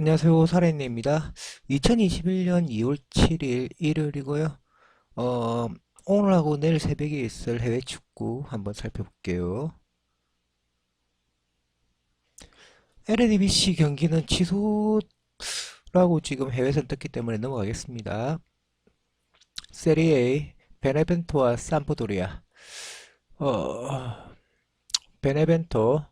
안녕하세요. 사례입니다. 2021년 2월 7일 일요일이고요. 어, 오늘하고 내일 새벽에 있을 해외 축구 한번 살펴볼게요. LADBC 경기는 취소라고 지금 해외에서 떴기 때문에 넘어가겠습니다. 세리에 베네벤토와 삼프도리아. 어, 베네벤토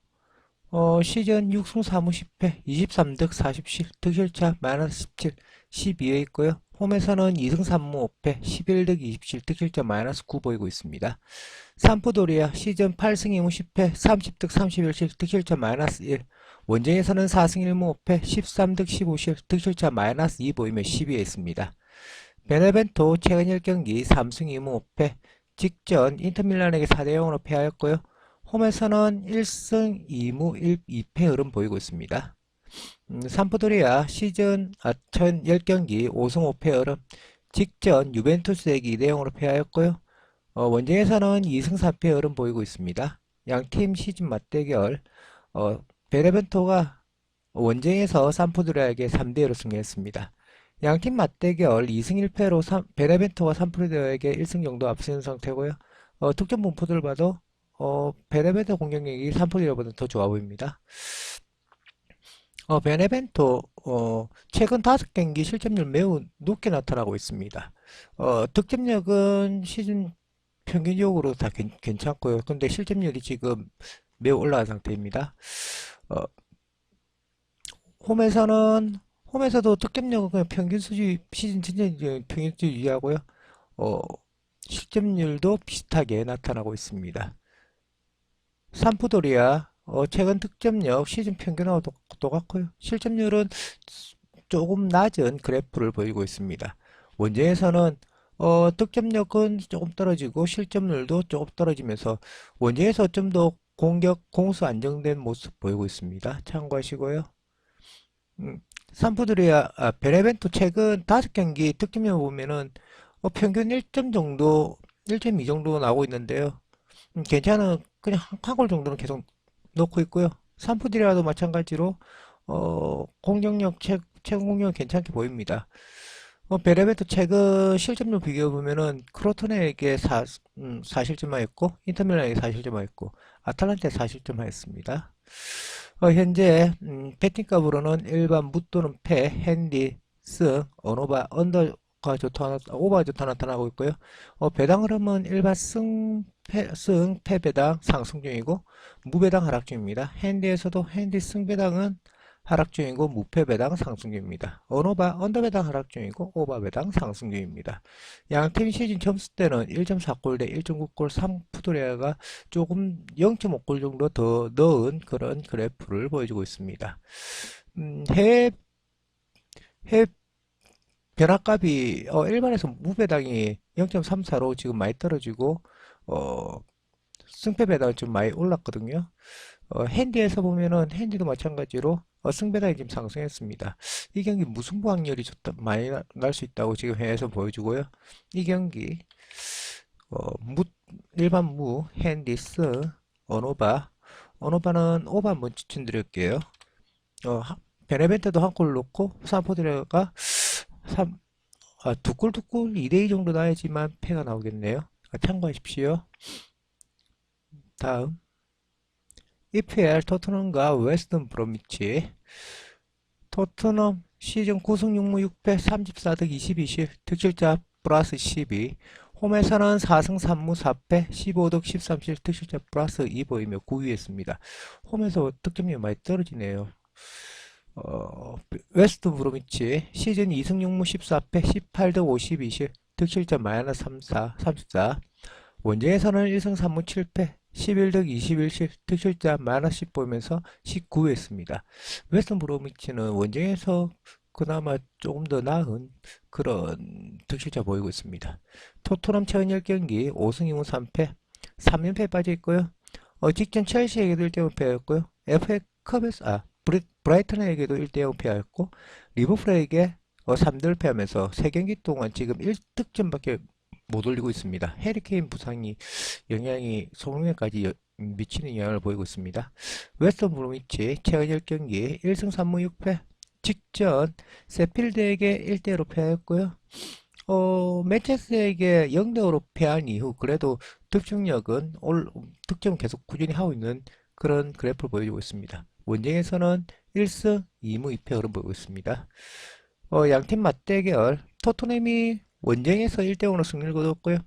어, 시즌 6승 4무 10패, 23득 40실, 득실차 마이너스 17, 12에 있고요. 홈에서는 2승 3무 5패, 11득 20실, 득실차 마이너스 9 보이고 있습니다. 삼프도리아 시즌 8승 2무 10패, 30득 31실, 득실차 마이너스 1. 원정에서는 4승 1무 5패, 13득 15실, 득실차 마이너스 2 보이며 10위에 있습니다. 베네벤토 최근 1경기 3승 2무 5패, 직전 인터밀란에게 4대 0으로 패하였고요. 홈에서는 1승 2무 1, 2패 흐름 보이고 있습니다. 음, 삼프도리아 시즌 아, 전 10경기 5승 5패 흐름 직전 유벤투스에게 2대 0으로 패하였고요. 어, 원정에서는 2승 4패 흐름 보이고 있습니다. 양팀 시즌 맞대결 어, 베네벤토가 원정에서 삼프도리아에게 3대 1로 승리했습니다. 양팀 맞대결 2승 1패로 베네벤토가 삼프도리아에게 1승 정도 앞서는 상태고요. 어, 득점 분포들을 봐도 어, 베네벤토 공격력이 삼프리어보다 더 좋아 보입니다. 어, 베네벤토 어, 최근 다섯 경기 실점률 매우 높게 나타나고 있습니다. 어, 득점력은 시즌 평균적으로 다 괜, 괜찮고요. 근데 실점률이 지금 매우 올라간 상태입니다. 어, 홈에서는 홈에서도 득점력은 그냥 평균 수준 시즌 전체 평균 수준 유지하고요. 어, 실점률도 비슷하게 나타나고 있습니다. 삼프도리아 어, 최근 득점력 시즌 평균하고 똑, 똑같고요. 실점률은 조금 낮은 그래프를 보이고 있습니다. 원정에서는 어, 득점력은 조금 떨어지고 실점률도 조금 떨어지면서 원정에서 좀 더 공격 공수 안정된 모습 보이고 있습니다. 참고하시고요. 음, 삼프도리아 아, 베네벤토 최근 다섯 경기 득점력 보면은 어, 평균 1점 정도 1.2 정도 나오고 있는데요. 음, 괜찮은 그냥 한 골 정도는 계속 넣고 있고요. 삼프디라도 마찬가지로 어, 공격력 최, 최근 공격력 괜찮게 보입니다. 어, 베레베토 최근 실점률 비교해 보면은 크로토네에게 4, 음, 4실점하였고 인터밀란에게 4실점하였고 아탈란타에 4실점하였습니다. 어, 현재 음, 배팅값으로는 일반 무 또는 패, 핸디, 승, 언어바, 언더 가 좋다, 오버가 좋다 나타나고 있고요. 어, 배당 흐름은 일반 승, 패, 승, 패배당 상승 중이고 무배당 하락 중입니다. 핸디에서도 핸디 승배당은 하락 중이고 무패배당 상승 중입니다. 언어바 언더배당 하락 중이고 오버배당 상승 중입니다. 양팀 시즌 점수대는 1.4골 대 1.9골 3푸드레아가 조금 0.5골 정도 더 넣은 그런 그래프를 보여주고 있습니다. 음, 해외 해외 변화값이 어, 일반에서 무배당이 0.34로 지금 많이 떨어지고 어, 승패 배당이 좀 많이 올랐거든요. 어, 핸디에서 보면은 핸디도 마찬가지로 어, 승배당이 지금 상승했습니다. 이 경기 무승부 확률이 좋다, 많이 날 수 있다고 지금 해외에서 보여주고요. 이 경기 어, 무, 일반 무, 핸디 스, 언오바 언오바는 오바 한번 추천드릴게요. 어, 베네벤트도 한 골 넣고 산포드레가 3, 아, 두 골, 두 골, 2대2 정도 나야지만 패가 나오겠네요. 참고하십시오. 다음 EPL 토트넘과 웨스턴 브로미치 토트넘 시즌 9승 6무 6패 34득 22실 득실자 플러스 12 홈에서는 4승 3무 4패 15득 13실 득실자 플러스 2 보이며 9위에 있습니다. 홈에서 득점이 많이 떨어지네요. 어, 웨스트 브로미치 시즌 2승 6무 14패 18득 52실 득실자 마이너스 34 34 원정에서는 1승 3무 7패 11득 21실 득실자 마이너스 10 보이면서 19회 했습니다. 웨스턴 브로미치는 원정에서 그나마 조금 더 나은 그런 득실자 보이고 있습니다. 토트넘 최근 10경기 5승 2무 3패 3연패 빠져 있고요. 어, 직전 첼시에게도 1대0 패였고요. FA컵에서 아 브리, 브라이턴에게도 1대0 패하였고 리버풀에게 어, 3대1 패하면서 3경기 동안 지금 1득점밖에 못 올리고 있습니다. 해리케인 부상이 영향이 소금에까지 미치는 영향을 보이고 있습니다. 웨스턴 브로미치 최근 10경기 1승 3무 6패 직전 세필드에게 1대1로 패했고요. 어, 맨체스터에게 0대5로 패한 이후 그래도 득점력은 올, 득점 계속 꾸준히 하고 있는 그런 그래프를 보여주고 있습니다. 원정에서는 1승 2무 2패 흐름 보이고 있습니다. 어, 양팀 맞대결 토트넘이 원정에서 1대0으로 승리를 거뒀고요.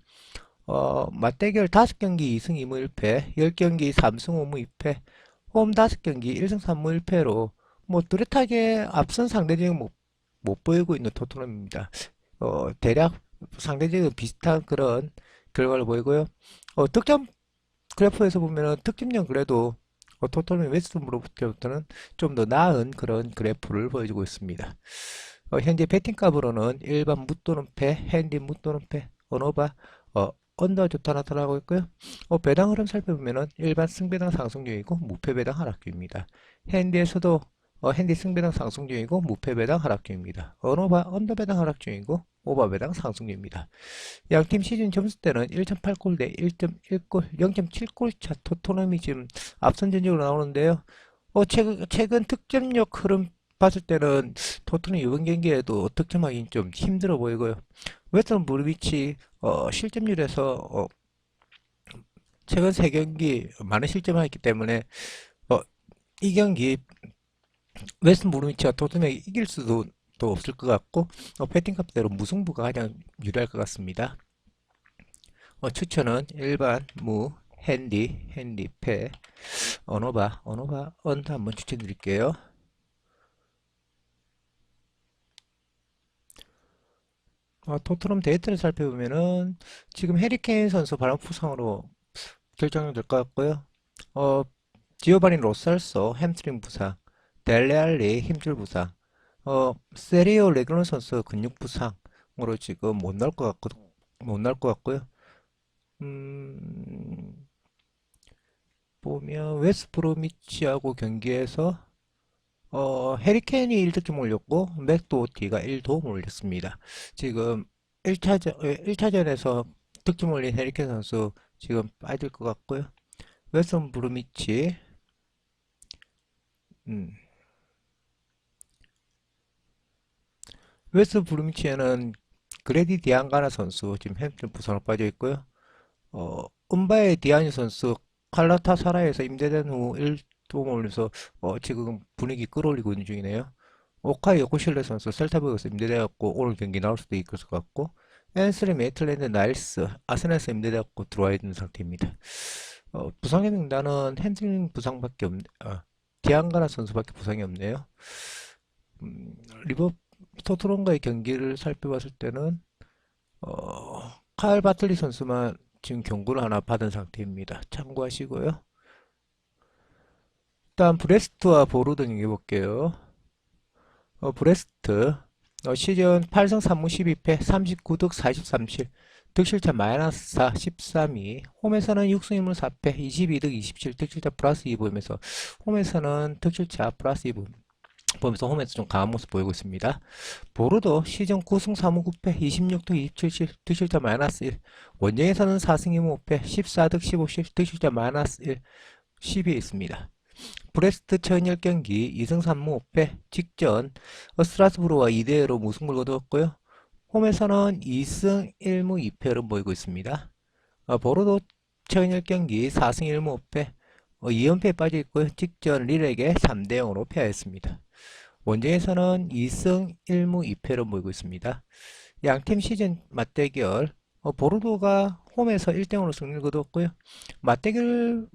어, 맞대결 5경기 2승 2무 1패, 10경기 3승 5무 2패, 홈 5경기 1승 3무 1패로 뭐 뚜렷하게 앞선 상대적인 못, 못 보이고 있는 토트넘입니다. 어, 대략 상대적으로 비슷한 그런 결과를 보이고요. 어, 득점 그래프에서 보면은 득점력 그래도 어, 토트넘이 웨스트브로부터는 좀 더 나은 그런 그래프를 보여주고 있습니다. 어, 현재 배팅 값으로는 일반 무 또는 패, 핸디 무 또는 패, 언어바, 어, 언더 좋다 나타나고 있고요. 어, 배당 흐름 살펴보면은 일반 승배당 상승 중이고 무패 배당 하락 중입니다. 핸디에서도 어, 핸디 승배당 상승 중이고 무패 배당 하락 중입니다. 언어바 언더 배당 하락 중이고 오버 배당 상승 중입니다. 양팀 시즌 점수대는 1.8골 대 1.1골, 0.7골 차 토트넘이 지금 앞선 전적으로 나오는데요. 어, 최근, 최근 득점력 흐름 봤을 때는 토트넘 이번 경기에도 득점하기 좀 힘들어 보이고요. 웨스턴 브루비치 어, 실점률에서 어, 최근 세 경기 많은 실점을 했기 때문에 어, 이 경기 웨스턴 브루비치가 토트넘이 이길 수도 또 없을 것 같고 어, 배팅값대로 무승부가 가장 유리할 것 같습니다. 어, 추천은 일반 무 핸디 핸디 패 언어바 언어바 언더 한번 추천드릴게요. 어, 토트넘 데이터를 살펴보면은 지금 해리케인 선수 발목 부상으로 결정될 것 같고요. 어, 지오바니 로살소 햄스트링 부상, 델레알리 힘줄 부상, 어, 세리오 레그론 선수 근육 부상으로 지금 못 나올 것 같고 못 나올 것 같고요. 음, 보면 웨스브로미치하고 경기에서 어, 해리케인이 1득점 올렸고 맥도티가 1도움 올렸습니다. 지금 1차전, 1차전에서 득점 올린 해리케인 선수 지금 빠질 것 같고요. 웨슨 브루미치 음. 웨스 브루미치에는 그레디 디안가나 선수 지금 햄스트링 부상으로 빠져 있고요. 어, 은바의 디아니 선수 칼라타사라에서 임대된 후 1도움 올려서 어, 지금 분위기 끌어올리고 있는 중이네요. 오카이 요코실레 선수 셀타브에서 임대되었고 오늘 경기 나올 수도 있을 것 같고 앤스리 메이틀랜드 나일스 아스날에서 임대되었고 들어와 있는 상태입니다. 어, 부상의 명단은 핸들링 부상밖에 없, 아, 디안가나 선수밖에 부상이 없네요. 음, 리버 토트넘과의 경기를 살펴봤을 때는 어, 칼 바틀리 선수만 지금 경고를 하나 받은 상태입니다. 참고하시고요. 일단 브레스트와 보르도 경기 볼게요. 어, 브레스트 어, 시즌 8승 3무 12패 39득 43실 득실차 마이너스 4 13위 홈에서는 6승 1무 4패 22득 27 득실차 플러스 2 보이면서 홈에서는 득실차 플러스 2보 면서 홈에서 좀 강한 모습 보이고 있습니다. 보르도 시즌 9승 3무 9패 26득 27실 득실차 마이너스 1 원정에서는 4승 2무 5패 14득 15실 득실차 마이너스 1 10위에 있습니다. 브레스트 천일 경기 2승 3무 5패 직전 스트라스부르와 2대0로 무승부를 거두었고요. 홈에서는 2승 1무 2패를 보이고 있습니다. 어, 보르도 천일 경기 4승 1무 5패 어, 2연패에 빠져 있고요. 직전 릴에게 3대0으로 패하였습니다. 원정에서는 2승 1무 2패로 보이고 있습니다. 양팀 시즌 맞대결 어, 보르도가 홈에서 1대0으로 승리를 거두었고요. 맞대결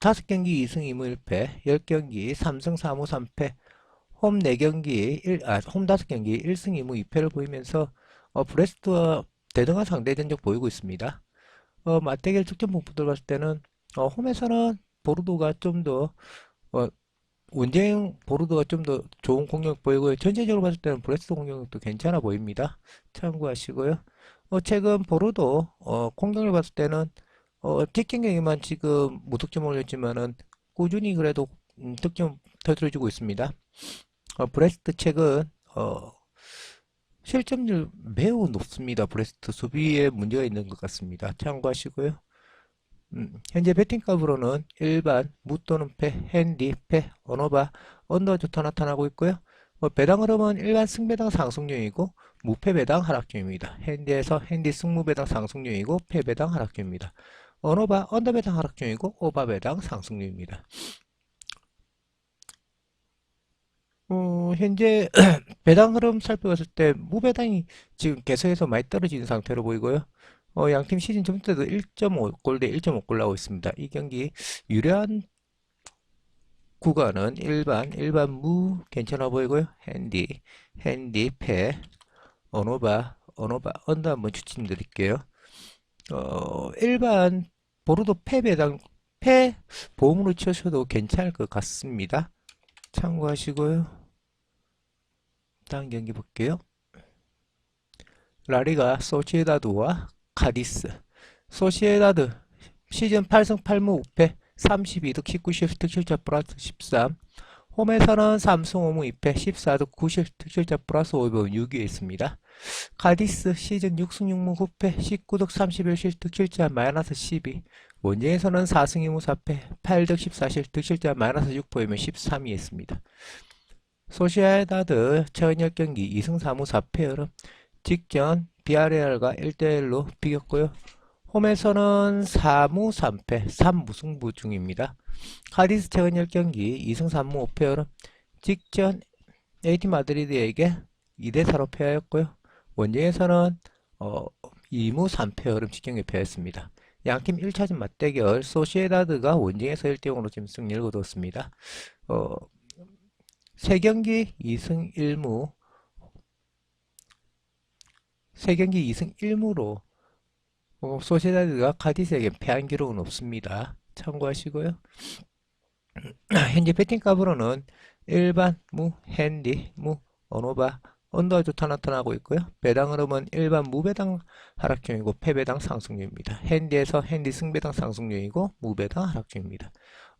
5경기 2승 2무 1패, 10경기 3승 4무 3패, 홈 4경기, 1, 아, 홈 5경기 1승 2무 2패를 보이면서 어, 브레스트와 대등한 상대 전적 보이고 있습니다. 어, 맞대결 득점 분포들 봤을 때는 어, 홈에서는 보르도가 좀더 어, 원정 보르도가 좀 더 좋은 공격 보이고요. 전체적으로 봤을 때는 브레스트 공격도 괜찮아 보입니다. 참고하시고요. 어, 최근 보르도 어, 공격을 봤을 때는 어, 직전 경기만 지금 무득점 올렸지만은 꾸준히 그래도 음, 득점 터뜨려주고 있습니다. 어, 브레스트 최근 어, 실점률 매우 높습니다. 브레스트 수비에 문제가 있는 것 같습니다. 참고하시고요. 음, 현재 배팅값으로는 일반 무 또는 패, 핸디, 패, 언어바, 언더 좋다 나타나고 있고요. 어, 배당 흐름은 일반 승배당 상승 중이고 무패 배당 하락 중입니다. 핸디에서 핸디 승무 배당 상승 중이고 패 배당 하락 중입니다. 언어바 언더 배당 하락 중이고 오바 배당 상승 중입니다. 어, 현재 배당 흐름 살펴봤을 때 무배당이 지금 계속해서 많이 떨어지는 상태로 보이고요. 어, 양팀 시즌 점수 때도 1.5골 대 1.5골 나오고 있습니다. 이 경기 유리한 구간은 일반, 일반 무 괜찮아 보이고요. 핸디, 핸디, 패, 언어바, 언어바, 언더 한번 추천드릴게요. 어, 일반 보르도 패 배당, 패 보험으로 치셔도 괜찮을 것 같습니다. 참고하시고요. 다음 경기 볼게요. 라리가 소시에다드와 카디스. 소시에다드 시즌 8승 8무 5패 32득 19실 득실자 플러스 13. 홈에서는 3승 5무 2패 14득 9실 득실자 플러스 5번 6위에 있습니다. 카디스 시즌 6승 6무 9패 19득 31실 득실자 마이너스 12. 원정에서는 4승 2무 4패 8득 14실 득실자 마이너스 6포이면 13위에 있습니다. 소시에다드 최근 10경기 2승 4무 4패 흐름 직전 비아레알과 1대1로 비겼고요. 홈에서는 4무 3패 3무승부 중입니다. 카디스 최근 10경기 2승 3무 5패 흐름 직전 에이티 마드리드에게 2대4로 패하였고요. 원정에서는 어, 2무 3패 흐름 직경에 패했습니다. 양팀 1차전 맞대결 소시에다드가 원정에서 1대0으로 지금 승리를 거뒀습니다. 어, 3경기 2승 1무 3경기 2승 1무로 어, 소시에다드가 카디스에게 패한 기록은 없습니다. 참고하시고요. 현재 배팅값으로는 일반, 무, 핸디, 무, 언어바, 언더조타 나타나고 있고요. 배당 흐름은 일반 무배당 하락 중이고 패배당 상승 중입니다. 핸디에서 핸디 승배당 상승 중이고 무배당 하락 중입니다.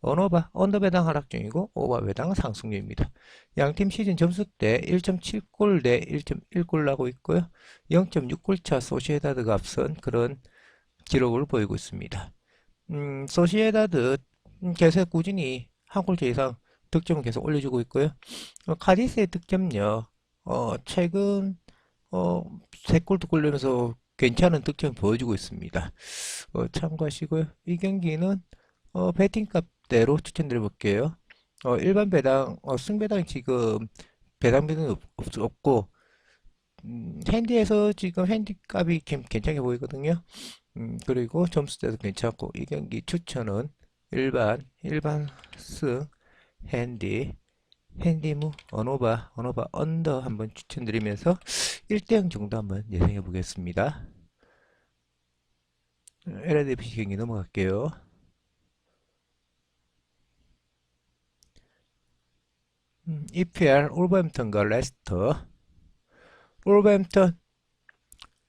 언어바 언더 배당 하락 중이고 오버배당 상승 중입니다. 양팀 시즌 점수 때 1.7골 대 1.1골 나고 있고요. 0.6골 차 소시에다드가 앞선 그런 기록을 보이고 있습니다. 음, 소시에다드 계속 꾸준히 한 골차 이상 득점을 계속 올려주고 있고요. 어, 카디스의 득점력 어, 최근 어, 3골 두 골르면서 괜찮은 득점 보여주고 있습니다. 어, 참고하시고요. 이 경기는 어, 배팅값 대로 추천드려 볼게요. 어, 일반 배당, 어, 승배당 지금 배당 비는 없, 없고 음, 핸디에서 지금 핸디 값이 괜찮게 보이거든요. 음, 그리고 점수대도 괜찮고 이 경기 추천은 일반, 일반 승, 핸디, 핸디무, 언오바, 언오바, 언더 한번 추천드리면서 1대0 정도 한번 예상해 보겠습니다. LADFC 경기 넘어갈게요. EPL 올버햄턴과 레스터. 올버햄턴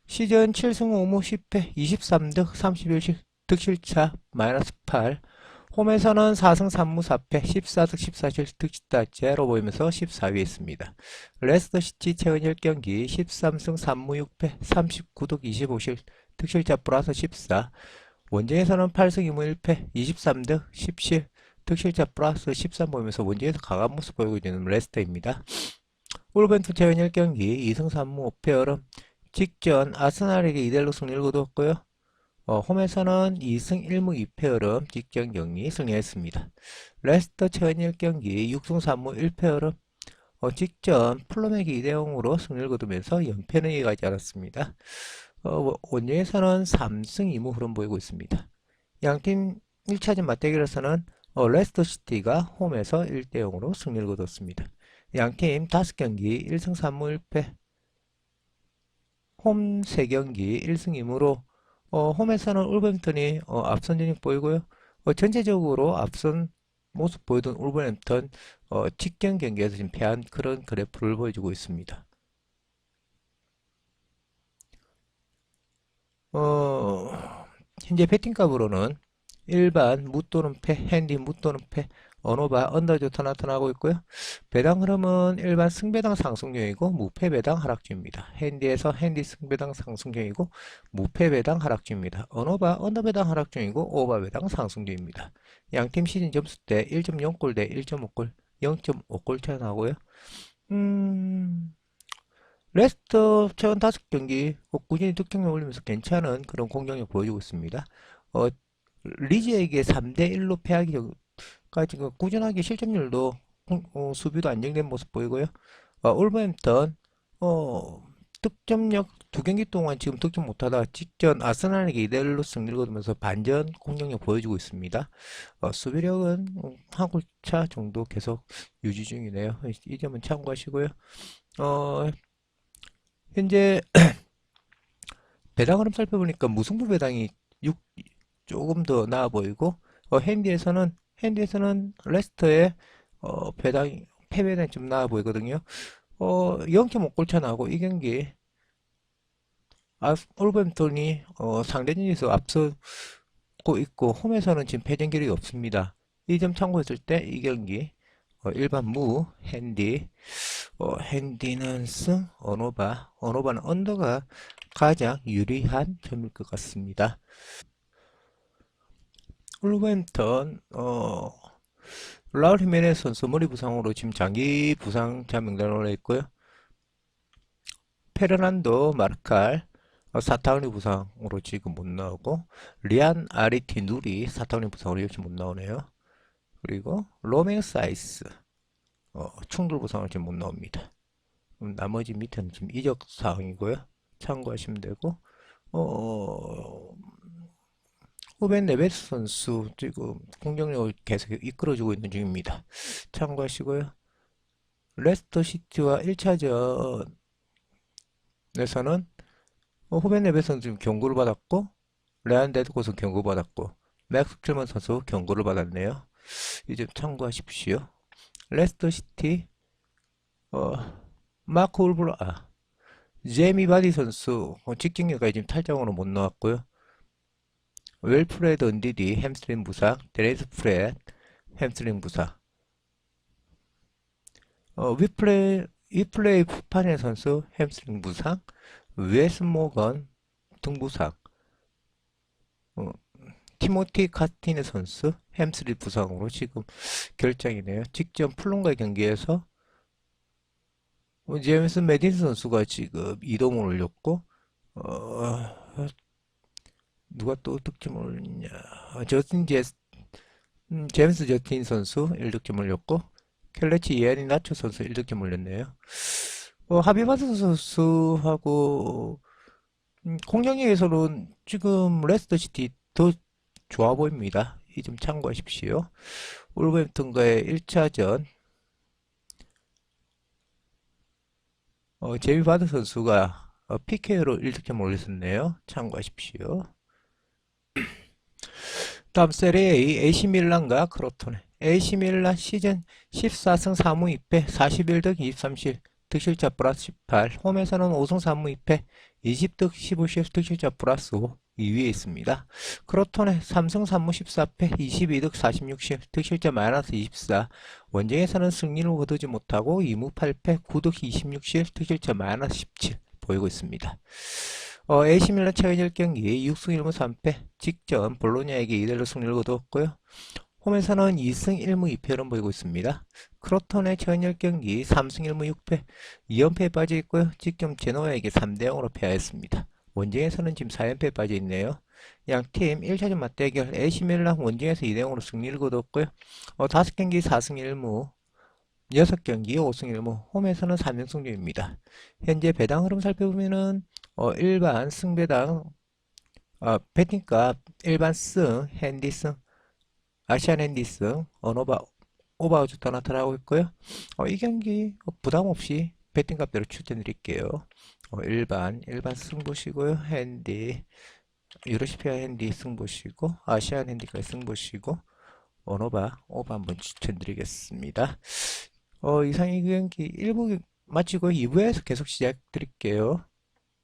시즌 7승 5무 10패 23득 31실 득실차 마이너스 8 홈에서는 4승 3무 4패 14득 14실 득실다 제로 보이면서 14위에 있습니다. 레스터 시티 최근 10경기 13승 3무 6패 39득 25실 득실자 플러스 14 원정에서는 8승 2무 1패 23득 10 실 득실자 플러스 13 보이면서 원정에서 강한 모습 보이고 있는 레스터입니다. 울벤투 최근 1경기 2승 3무 5패 얼음 직전 아스날에게 2대1로 승리를 거두었고요. 어, 홈에서는 2승 1무 2패 얼음 직전 경기 승리했습니다. 레스터 최근 1경기 6승 3무 1패 얼음 어, 직전 플로맥이 2대0으로 승리를 거두면서 연패는 이어가지 않았습니다. 어, 원정에서는 3승 2무 흐름 보이고 있습니다. 양팀 1차전 맞대결에서는 어, 레스터 시티가 홈에서 1대0으로 승리를 거뒀습니다. 양팀 5경기 1승 3무 1패 홈 3경기 1승 2무로 어, 홈에서는 울버햄턴이 어, 앞선 진입 보이고요. 어, 전체적으로 앞선 모습 보이던 울버햄턴 어, 직전 경기에서 지금 패한 그런 그래프를 보여주고 있습니다. 어, 현재 배팅값으로는 일반 무 또는 패, 핸디 무 또는 패, 언어바 언더조타 나타나고 있고요. 배당 흐름은 일반 승배당 상승 중이고 무패 배당 하락 중입니다. 핸디에서 핸디 승배당 상승 중이고 무패 배당 하락 중입니다. 언어바 언더 배당 하락 중이고 오바 배당 상승 중입니다. 양팀 시즌 점수 때 1.0골 대 1.5골, 0.5골 차이 나고요. 음, 레스터 최근 다섯 경기 어, 꾸준히 득점을 올리면서 괜찮은 그런 공격력 보여주고 있습니다. 어, 리즈에게 3대1로 패하기까지 그 꾸준하게 실점률도 공- 어, 수비도 안정된 모습 보이고요. 어, 올버햄턴 어, 득점력 두 경기 동안 지금 득점 못하다 직전 아스날에게 2대1로 승리를 거두면서 반전 공격력 보여주고 있습니다. 어, 수비력은 어, 한 골차 정도 계속 유지 중이네요. 이, 이 점은 참고하시고요. 어, 현재 배당 흐름 살펴보니까 무승부 배당이 6, 조금 더 나아 보이고 어, 핸디에서는 핸디에서는 레스터의 어, 배당 패배당이 좀 나아 보이거든요. 어, 0.5골차 나고 이 경기 아, 올버햄턴이 어, 상대진에서 앞서고 있고 홈에서는 지금 패전 기록이 없습니다. 이점 참고했을 때 이 경기 어, 일반 무 핸디 어, 핸디는 승 언어바 언어바는 언더가 가장 유리한 점일 것 같습니다. 울버햄턴 어, 라울 히메네스 선수 머리 부상으로 지금 장기 부상자 명단에 올라 있고요. 페르난도 마르칼 어, 사타우니 부상으로 지금 못 나오고 리안 아리티 누리 사타우니 부상으로 역시 못 나오네요. 그리고 로맹 사이스 어, 충돌 부상으로 지금 못 나옵니다. 음, 나머지 밑에는 지금 이적 사항이고요. 참고하시면 되고 어, 후벤 네베스 선수 지금 공격력을 계속 이끌어주고 있는 중입니다. 참고하시고요. 레스터 시티와 1차전에서는 어, 후벤 네베스는 지금 경고를 받았고 레안 데드곳은 경고 받았고 맥스 킬먼 선수 경고를 받았네요. 이 점 참고하십시오. 레스터 시티 어, 마크 울브라 아, 제이미 바디 선수 어, 직격력까지 지금 탈장으로 못 나왔고요. 웰프레드 언디디 햄스트링 부상, 데레이스 프렛 햄스트링 부상. 어, 위플레이 위플레이 푸파네 선수 햄스트링 부상, 웨스 모건 등 부상. 어, 티모티 카스티네 선수 햄스트링 부상으로 지금 결장이네요. 직전 플론과의 경기에서 어, 제임스 메디슨 선수가 지금 이동을 올렸고 어, 누가 또 득점을 올렸냐. 어, 저스틴 제, 음, 제임스 저스틴 선수 1득점 올렸고 켈레치 이안이 나초 선수 1득점 올렸네요. 어, 하비바스 선수하고 음, 공격력에서는 지금 레스터 시티 더 좋아 보입니다. 이 점 참고하십시오. 울버햄튼과의 1차전. 어, 제비 바드 선수가 어, PK로 1득점 올렸었네요. 참고하십시오 다음 세리에 AC 밀란과 크로토네. AC 밀란 시즌 14승 4무 2패 41득 23실 득실자 플러스 18 홈에서는 5승 3무 2패 20득 15실 득실자 플러스 5 2위에 있습니다. 크로톤의 3승 3무 14패 22득 46실 득실자 마이너스 24 원정에서는 승리를 거두지 못하고 2무 8패 9득 26실 득실자 마이너스 17 보이고 있습니다. 어, AC 밀란 최근 1경기 6승 1무 3패 직전 볼로냐에게 2대1로 승리를 거두었고요. 홈에서는 2승 1무 2패로 보이고 있습니다. 크로톤의 최근 1경기 3승 1무 6패 2연패에 빠져 있고요. 직전 제노아에게 3대 0으로 패하였습니다. 원정에서는 지금 4연패에 빠져 있네요. 양팀 1차전 맞대결 밀란 원정에서 2대 0으로 승리를 거뒀고요. 어, 5경기 4승 1무 6경기 5승 1무 홈에서는 3연승 중입니다. 현재 배당 흐름 살펴보면은 어, 일반 승배당 어, 배팅값 일반 승, 핸디승, 아시안 핸디승, 언오바 오바우주도 나타나고 있고요. 어, 이 경기 어, 부담 없이 배팅값대로 추천드릴게요. 어, 일반 일반 승 보시고요. 핸디 유로시피아 핸디 승 보시고 아시안 핸디까지 승 보시고 언오바 오바 한번 추천드리겠습니다. 어, 이상 이 경기 1부 마치고 2부에서 계속 시작 드릴게요.